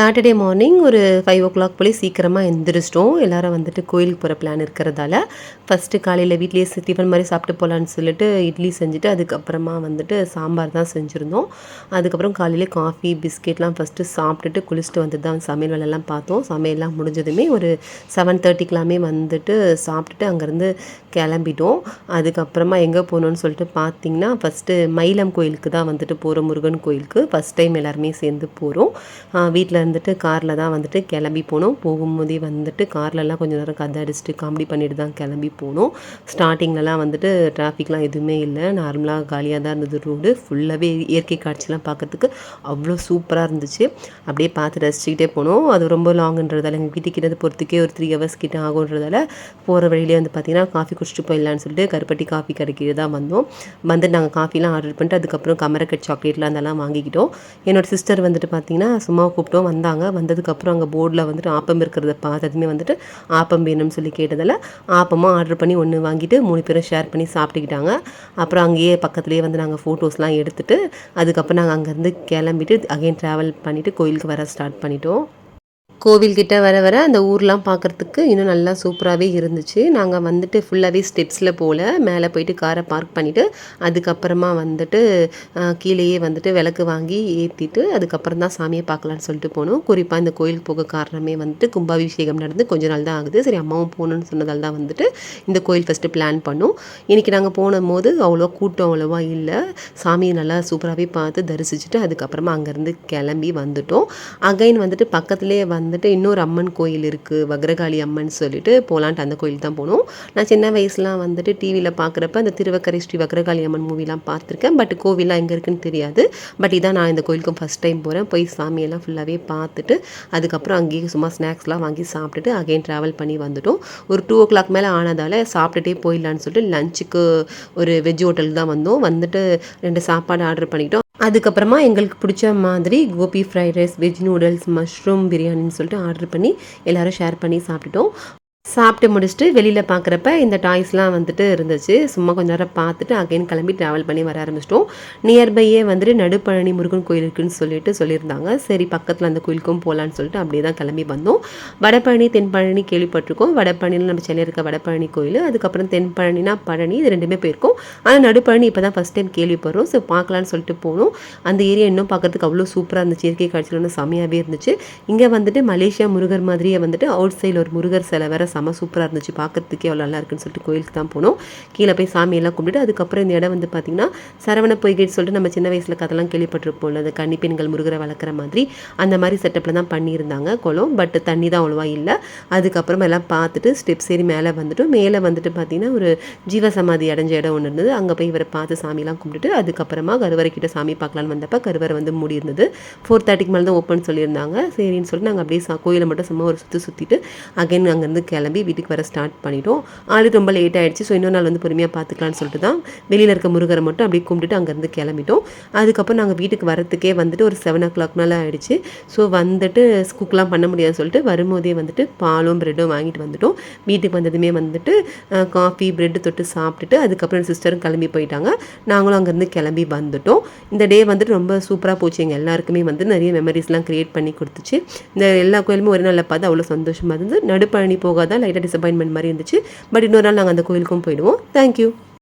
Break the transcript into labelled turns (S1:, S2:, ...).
S1: Saturday morning ஒரு five o'clock போலே சீக்கிரமாக எந்திரிச்சிட்டோம். எல்லாரும் வந்துட்டு கோயிலுக்கு போகிற பிளான் இருக்கிறதால ஃபஸ்ட்டு காலையில் வீட்லேயே டிஃபன் மாதிரி சாப்பிட்டு போகலான்னு சொல்லிட்டு இட்லி செஞ்சுட்டு அதுக்கப்புறமா வந்துட்டு சாம்பார் தான் செஞ்சுருந்தோம். அதுக்கப்புறம் காலையிலே காஃபி பிஸ்கெட்லாம் ஃபஸ்ட்டு சாப்பிட்டுட்டு குளிச்சுட்டு வந்துட்டு தான் சமையல் வேலைலாம் பார்த்தோம். சமையல்லாம் முடிஞ்சதுமே ஒரு செவன் தேர்ட்டிக்கெலாமே வந்துட்டு சாப்பிட்டுட்டு அங்கேருந்து கிளம்பிட்டோம். அதுக்கப்புறமா எங்கே போகணுன்னு சொல்லிட்டு பார்த்தீங்கன்னா ஃபஸ்ட்டு மயிலம் கோயிலுக்கு தான் வந்துட்டு போகிறோம் முருகன் கோயிலுக்கு. ஃபஸ்ட் டைம் எல்லாருமே சேர்ந்து போகிறோம் வீட்டில் வந்துட்டு காரில் தான் வந்துட்டு கிளம்பி போனோம். போகும்போதே வந்துட்டு கார்லலாம் கொஞ்சம் நேரம் கதை அடிச்சுட்டு காமெடி பண்ணிட்டு தான் கிளம்பி போனோம். ஸ்டார்டிங்லலாம் வந்துட்டு டிராஃபிக்லாம் எதுவுமே இல்லை. நார்மலாக காலியாக தான் இருந்தது ரோடு ஃபுல்லாகவே இயற்கை காட்சிலாம் பார்க்கறதுக்கு அவ்வளோ சூப்பராக இருந்துச்சு. அப்படியே பார்த்து ரசிச்சுக்கிட்டே போனோம். அது ரொம்ப லாங்குன்றதால எங்கள் வீட்டுக்கிட்ட போகிறதுக்கே ஒரு த்ரீ ஹவர்ஸ் கிட்ட ஆகுன்றதால போகிற வழியிலே வந்து பார்த்திங்கன்னா காஃபி குடிச்சிட்டு போயிடலான்னு சொல்லிட்டு கருப்பட்டி காஃபி கடைக்கு தான் வந்தோம். வந்து நாங்கள் காஃபிலாம் ஆர்டர் பண்ணிட்டு அதுக்கப்புறம் கமரக்கட் சாக்லேட்லாம் அதெல்லாம் வாங்கிக்கிட்டோம். என்னோட சிஸ்டர் வந்துட்டு பார்த்திங்கன்னா சும்மா கூப்பிட்டோம். வந்து வந்தாங்க. வந்ததுக்கப்புறம் அங்கே போர்டில் வந்துட்டு ஆப்பம் இருக்கிறத பார்த்ததுமே வந்துட்டு ஆப்பம் வேணும்னு சொல்லி கேட்டதில் ஆப்பமாக ஆர்டர் பண்ணி ஒன்று வாங்கிட்டு மூணு பேரும் ஷேர் பண்ணி சாப்பிட்டுக்கிட்டாங்க. அப்புறம் அங்கேயே பக்கத்துலேயே வந்து நாங்கள் ஃபோட்டோஸ்லாம் எடுத்துகிட்டு அதுக்கப்புறம் நாங்கள் அங்கேருந்து கிளம்பிட்டு அகைன் ட்ராவல் பண்ணிவிட்டு கோயிலுக்கு வர ஸ்டார்ட் பண்ணிட்டோம். கோவில்கிட்ட வர வர அந்த ஊர்லாம் பார்க்குறதுக்கு இன்னும் நல்லா சூப்பராகவே இருந்துச்சு. நாங்கள் வந்துட்டு ஃபுல்லாகவே ஸ்டெப்ஸில் போல் மேலே போயிட்டு காரை பார்க் பண்ணிவிட்டு அதுக்கப்புறமா வந்துட்டு கீழேயே வந்துட்டு விளக்கு வாங்கி ஏற்றிட்டு அதுக்கப்புறம் தான் சாமியை பார்க்கலான்னு சொல்லிட்டு போனோம். குறிப்பாக இந்த கோயிலுக்கு போக காரணமே வந்துட்டு கும்பாபிஷேகம் நடந்து கொஞ்ச நாள் தான் ஆகுது. சரி அம்மாவும் போகணுன்னு சொன்னதால் தான் வந்துட்டு இந்த கோயில் ஃபஸ்ட்டு பிளான் பண்ணோம். இன்றைக்கி நாங்கள் போன போது அவ்வளோ கூட்டம் அவ்வளோவா இல்லை. சாமியை நல்லா சூப்பராகவே பார்த்து தரிசிச்சுட்டு அதுக்கப்புறமா அங்கேருந்து கிளம்பி வந்துட்டோம். அகைன் வந்துட்டு பக்கத்துலேயே வந்து வந்துட்டு இன்னொரு அம்மன் கோயில் இருக்குது வக்ரகாளி அம்மன் சொல்லிட்டு போகலான்ட்டு அந்த கோயில் தான் போனோம். நான் சின்ன வயசுலாம் வந்துட்டு டிவியில் பார்க்குறப்ப அந்த திருவக்கரை ஸ்ரீ வக்ரகாளி அம்மன் மூவிலாம் பார்த்துருக்கேன். பட் கோவிலாம் எங்கே இருக்குன்னு தெரியாது. பட் இதான் நான் இந்த கோயிலுக்கும் ஃபஸ்ட் டைம் போகிறேன் போய் சாமியெல்லாம் ஃபுல்லாகவே பார்த்துட்டு அதுக்கப்புறம் அங்கேயே சும்மா ஸ்நாக்ஸ்லாம் வாங்கி சாப்பிட்டுட்டு அகைன் ட்ராவல் பண்ணி வந்துட்டோம். ஒரு டூ ஓ கிளாக் மேலே ஆனதால் சாப்பிட்டுட்டே போயிடலான்னு சொல்லிட்டு லஞ்சுக்கு ஒரு வெஜ் ஹோட்டல் தான் வந்தோம். வந்துட்டு ரெண்டு சாப்பாடு ஆர்டர் பண்ணிக்கிட்டோம். அதுக்கப்புறமா எங்களுக்கு பிடிச்ச மாதிரி gobi fried rice veg noodles mushroom பிரியாணின்னு சொல்லிட்டு ஆர்டர் பண்ணி எல்லோரும் ஷேர் பண்ணி சாப்பிட்டுட்டோம். சாப்பிட்டு முடிச்சுட்டு வெளியில் பார்க்குறப்ப இந்த டாய்ஸ்லாம் வந்துட்டு இருந்துச்சு. சும்மா கொஞ்ச நேரம் பார்த்துட்டு அகைன் கிளம்பி ட்ராவல் பண்ணி வர ஆரம்பிச்சிட்டோம். நியர்பையே வந்துட்டு நடுப்பழனி முருகன் கோயில் இருக்குன்னு சொல்லிட்டு சொல்லியிருந்தாங்க. சரி பக்கத்தில் அந்த கோயிலுக்கும் போகலான்னு சொல்லிட்டு அப்படியே தான் கிளம்பி வந்தோம். வடபழனி தென்பழனி கேள்விப்பட்டிருக்கோம். வடபழனியில் நம்ம சென்னையில் இருக்க வடபழனி கோயில் அதுக்கப்புறம் தென்பழனினா பழனி இது ரெண்டுமே போயிருக்கோம். ஆனால் நடுப்பழனி இப்போ தான் ஃபஸ்ட் டைம் கேள்விப்படுறோம். ஸோ பார்க்கலான்னு சொல்லிட்டு போனோம். அந்த ஏரியா இன்னும் பார்க்கறதுக்கு அவ்வளோ சூப்பராக இருந்துச்சு. இயற்கை காட்சியில் ஒன்று செம்மையாகவே இருந்துச்சு. இங்கே வந்துட்டு மலேசியா முருகர் மாதிரியே வந்துட்டு அவுட் சைடில் ஒரு முருகர் சிலை வேற செம சூப்பராக இருந்துச்சு. பார்க்குறதுக்கே அவ்வளோ நல்லா இருக்குன்னு சொல்லிட்டு கோயிலுக்கு தான் போனோம். கீழே போய் சாமியெல்லாம் கும்பிட்டு அதுக்கப்புறம் இந்த இடம் வந்து பார்த்திங்கன்னா சரவண பொய்கைன்னு சொல்லிட்டு நம்ம சின்ன வயசில் கதெல்லாம் கேள்விப்பட்டிருப்போம்ல அந்த கன்னி பெண்கள் முருகரை வளர்க்குற மாதிரி. அந்த மாதிரி செட்டப்பில் தான் பண்ணியிருந்தாங்க குளம் பட் தண்ணி தான் அவ்வளோவா இல்லை. அதுக்கப்புறம் எல்லாம் பார்த்துட்டு ஸ்டெப்ஸ் ஏறி மேலே வந்துட்டு மேலே வந்துட்டு பார்த்திங்கன்னா ஒரு ஜீவசமாதி அடைஞ்ச இடம் ஒன்று இருந்தது. அங்கே போய் இவரை பார்த்து சாமிலாம் கும்பிட்டுட்டு அதுக்கப்புறமா கருவறை கிட்ட சாமி பார்க்கலான்னு வந்தப்போ கருவறை வந்து மூடி இருந்தது. ஃபோர் தேர்ட்டிக்கு மேலே தான் ஓப்பன் சொல்லியிருந்தாங்க. சரின்னு சொல்லிட்டு நாங்கள் அப்படியே கோயிலை மட்டும் சும்மா ஒரு சுற்றி சுற்றிட்டு அகைன் அங்கேருந்து கே கிளம்பி வீட்டுக்கு வர ஸ்டார்ட் பண்ணிட்டோம். ஆல்ரெடி ரொம்ப லேட் ஆகிடுச்சு ஸோ இன்னொரு நாள் வந்து பொறுமையாக பார்த்துக்கலான்னு சொல்லிட்டு தான் வெளியில் இருக்க முருகரை மட்டும் அப்படியே கும்பிட்டுட்டு அங்கேருந்து கிளம்பிட்டோம். அதுக்கப்புறம் நாங்கள் வீட்டுக்கு வரத்துக்கே வந்துட்டு ஒரு செவன் ஓ கிளாக் மேலே ஆகிடுச்சு ஸோ வந்துட்டு குக்கெலாம் பண்ண முடியாதுன்னு சொல்லிட்டு வரும்போதே வந்துட்டு பாலும் ப்ரெட்டும் வாங்கிட்டு வந்துட்டோம். வீட்டுக்கு வந்ததுமே வந்துட்டு காஃபி ப்ரெட்டு தொட்டு சாப்பிட்டுட்டு அதுக்கப்புறம் சிஸ்டரும் கிளம்பி போயிட்டாங்க. நாங்களும் அங்கேருந்து கிளம்பி வந்துட்டோம். இந்த டே வந்துட்டு ரொம்ப சூப்பராக போச்சு. எங்கள் எல்லாருக்குமே வந்து நிறைய மெமரிஸ்லாம் க்ரியேட் பண்ணி கொடுத்துச்சு. இந்த எல்லா கோயிலுமே ஒரு நாளில் பார்த்து அவ்வளோ சந்தோஷமாக இருந்தது. நடுப்பழனி தான் லைட்டாக டிசப்பாயின்மெண்ட் மாதிரி இருந்துச்சு. பட் இன்னொரு நாள் நாங்கள் அந்த கோயிலுக்கும் போயிடுவோம். தேங்க்யூ